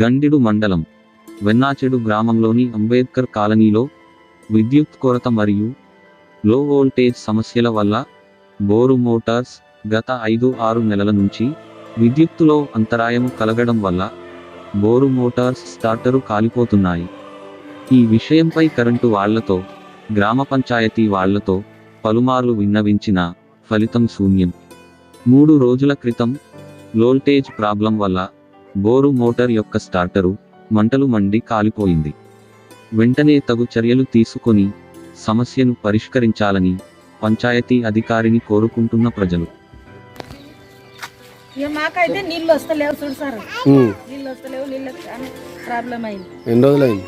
గండిడు మండలం వెన్నాచెడు గ్రామంలోని అంబేద్కర్ కాలనీలో విద్యుత్ కొరత మరియు లో వోల్టేజ్ సమస్యల వల్ల బోరు మోటార్స్ గత ఐదు ఆరు నెలల నుంచి విద్యుత్తులో అంతరాయం కలగడం వల్ల బోరు మోటార్స్ స్టార్టరు కాలిపోతున్నాయి. ఈ విషయంపై కరెంటు వాళ్ళతో గ్రామ పంచాయతీ వాళ్ళతో పలుమార్లు విన్నవించిన ఫలితం శూన్యం. మూడు రోజుల క్రితం లోల్టేజ్ ప్రాబ్లం వల్ల బోరు మోటార్ యొక్క స్టార్టరు మంటలు మండి కాలిపోయింది. వెంటనే తగు చర్యలు తీసుకొని సమస్యను పరిష్కరించాలని పంచాయతీ అధికారిని కోరుకుంటున్న ప్రజలు. ఇక మాకైతే నీళ్ళు వస్తలేవు చూడు సార్. ఉమ్. నీళ్ళు వస్తలేవు నీళ్ళు ప్రాబ్లం అయింది. ఎన్ని రోజులైంది?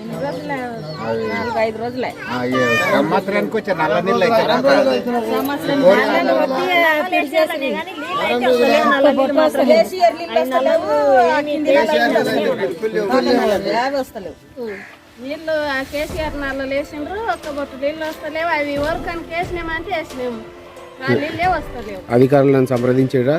ఎన్ని రోజులే? నాలుగు ఐదు రోజులే. సంవత్సరానికి వచ్చే నల్ల నీళ్ళు అయితే సంవత్సరం నీళ్ళు నీళ్ళు ఆ కేసీఆర్ నల్ల వేసిండ్రు ఒక్క బొట్టు నీళ్ళు వస్తలేవు. అవి ఎవరికని వేసినామంటే వేసినాము. ఆ నీళ్ళే వస్తలేవు. అధికారులను సంప్రదించాడా?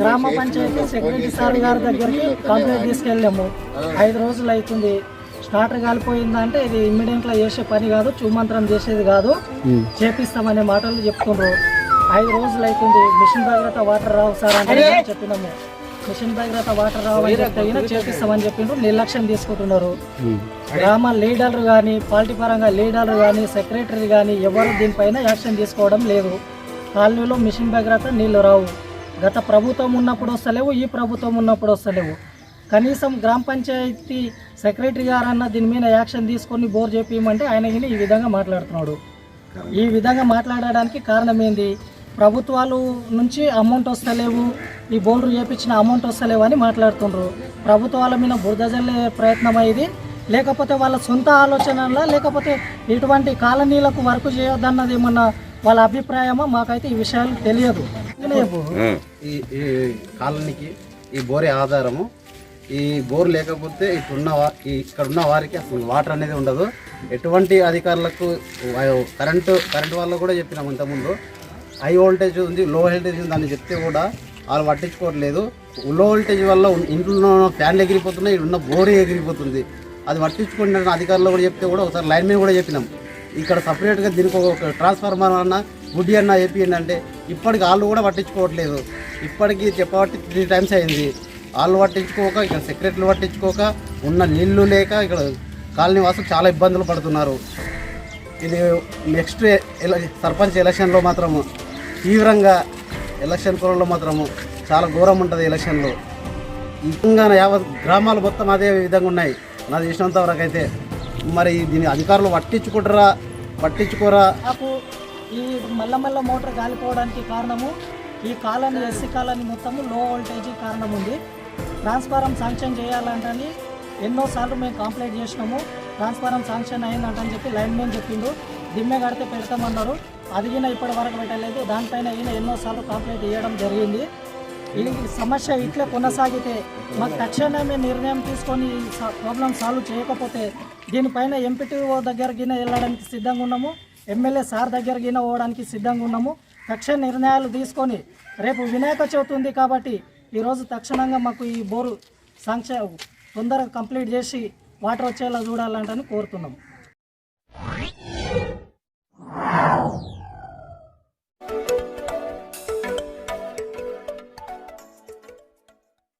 గ్రామ పంచాయతీ సెక్రటరీ సార్ గారి దగ్గరికి కంప్లైంట్ తీసుకెళ్ళాము. ఐదు రోజులు అవుతుంది. స్టార్టర్ కాలిపోయిందంటే ఇది ఇమ్మీడియట్గా చేసే పని కాదు చూమంత్రం చేసేది కాదు. చేపిస్తామనే మాటలు చెప్తుండ్రు. ఐదు రోజులు అవుతుంది మిషన్ భగీరథ వాటర్ రావు సార్ అంటే మేము చెప్పినాము. మిషన్ భగీరథ వాటర్ రావు అని చెప్తే గిన చేపిస్తామని చెప్పిండ్రు. నిర్లక్ష్యం తీసుకుంటున్నారు. గ్రామ లీడర్లు కానీ పార్టీ పరంగా లీడర్లు కానీ సెక్రటరీ కానీ ఎవరు దీనిపైన యాక్షన్ తీసుకోవడం లేదు. కాలనీలో మిషన్ భగీరథ నీళ్ళు రావు. గత ప్రభుత్వం ఉన్నప్పుడు వస్తలేవు ఈ ప్రభుత్వం ఉన్నప్పుడు వస్తలేవు. కనీసం గ్రామ పంచాయతీ సెక్రటరీ గారన్న దీని మీద యాక్షన్ తీసుకొని బోర్ చేపించమంటే ఆయన గిని ఈ విధంగా మాట్లాడుతున్నాడు. ఈ విధంగా మాట్లాడడానికి కారణం ఏంది ప్రభుత్వాలు నుంచి అమౌంట్ వస్తలేవు ఈ బోర్డు చేపించిన అమౌంట్ వస్తలేవు అని మాట్లాడుతుండ్రు. ప్రభుత్వాల మీద బురద జల్లే ప్రయత్నం అయ్యేది లేకపోతే వాళ్ళ సొంత ఆలోచనలా లేకపోతే ఇటువంటి కాలనీలకు వర్క్ చేయొద్దన్నది ఏమన్నా వాళ్ళ అభిప్రాయమా? మాకైతే ఈ విషయాలు తెలియదు. ఈ కాలనీకి ఈ బోరే ఆధారము. ఈ బోర్ లేకపోతే ఇక్కడున్న ఇక్కడ ఉన్న వారికి అసలు వాటర్ అనేది ఉండదు. ఎటువంటి అధికారులకు కరెంటు కరెంటు వాళ్ళు కూడా చెప్పినాం ఇంతకుముందు. హై వోల్టేజ్ ఉంది లో వోల్టేజ్ ఉంది అని చెప్తే కూడా వాళ్ళు పట్టించుకోవట్లేదు. లో వోల్టేజ్ వల్ల ఇంట్లో ఉన్న ఫ్యాన్లు ఎగిరిపోతున్నాయి ఇక్కడ ఉన్న బోర్ ఎగిరిపోతుంది. అది పట్టించుకుంటున్న అధికారులు కూడా చెప్తే కూడా ఒకసారి లైన్ మీద కూడా చెప్పినాం. ఇక్కడ సపరేట్గా దీనికి ఒక ట్రాన్స్ఫార్మర్ అన్న గుడ్డి అన్న వేపియండి అంటే ఇప్పటికి వాళ్ళు కూడా పట్టించుకోవట్లేదు. ఇప్పటికి చెప్పబట్టి త్రీ టైమ్స్ అయింది. వాళ్ళు పట్టించుకోక ఇక్కడ సెక్రటరీలు పట్టించుకోక ఉన్న నీళ్ళు లేక ఇక్కడ కాలనీ వాసులు చాలా ఇబ్బందులు పడుతున్నారు. ఇది నెక్స్ట్ సర్పంచ్ ఎలక్షన్లో మాత్రము తీవ్రంగా ఎలక్షన్ కోరలో మాత్రము చాలా ఘోరం ఉంటుంది ఎలక్షన్లో. ఇంకా యావత్ గ్రామాలు మొత్తం అదే విధంగా ఉన్నాయి. నాకు చూసినంత వరకు అయితే. మరి దీని అధికారులు పట్టించుకుంటారా పట్టించుకోరా? నాకు ఈ మల్ల మల్ల మోటార్ కాలిపోవడానికి కారణము ఈ కాలనీ ఎస్సీ కాలనీ మొత్తము లో వోల్టేజ్ కారణం ఉంది. ట్రాన్స్ఫారం శాంక్షన్ చేయాలంటని ఎన్నోసార్లు మేము కంప్లైంట్ చేసినాము. ట్రాన్స్ఫారం శాంక్షన్ అయిందంటని చెప్పి లైన్ మెయిన్ చెప్పిండు. దిమ్మె కడితే పెడతామన్నారు. అది ఇప్పటి వరకు పెట్టలేదు. దానిపైన ఈయన ఎన్నోసార్లు కంప్లైంట్ ఇవ్వడం జరిగింది. ఈ సమస్య ఇట్లే కొనసాగితే మాకు తక్షణమే నిర్ణయం తీసుకొని ప్రాబ్లం సాల్వ్ చేయకపోతే దీనిపైన ఎంపీటీఓ దగ్గరికి వెళ్ళడానికి సిద్ధంగా ఉన్నాము. ఎమ్మెల్యే సార్ దగ్గరికి పోవడానికి సిద్ధంగా ఉన్నాము. తక్షణ నిర్ణయాలు తీసుకొని రేపు వినాయక చవితి ఉంది కాబట్టి ఈరోజు తక్షణంగా మాకు ఈ బోరు శాంక్షన్ తొందరగా కంప్లీట్ చేసి వాటర్ వచ్చేలా చూడాలంటని కోరుతున్నాము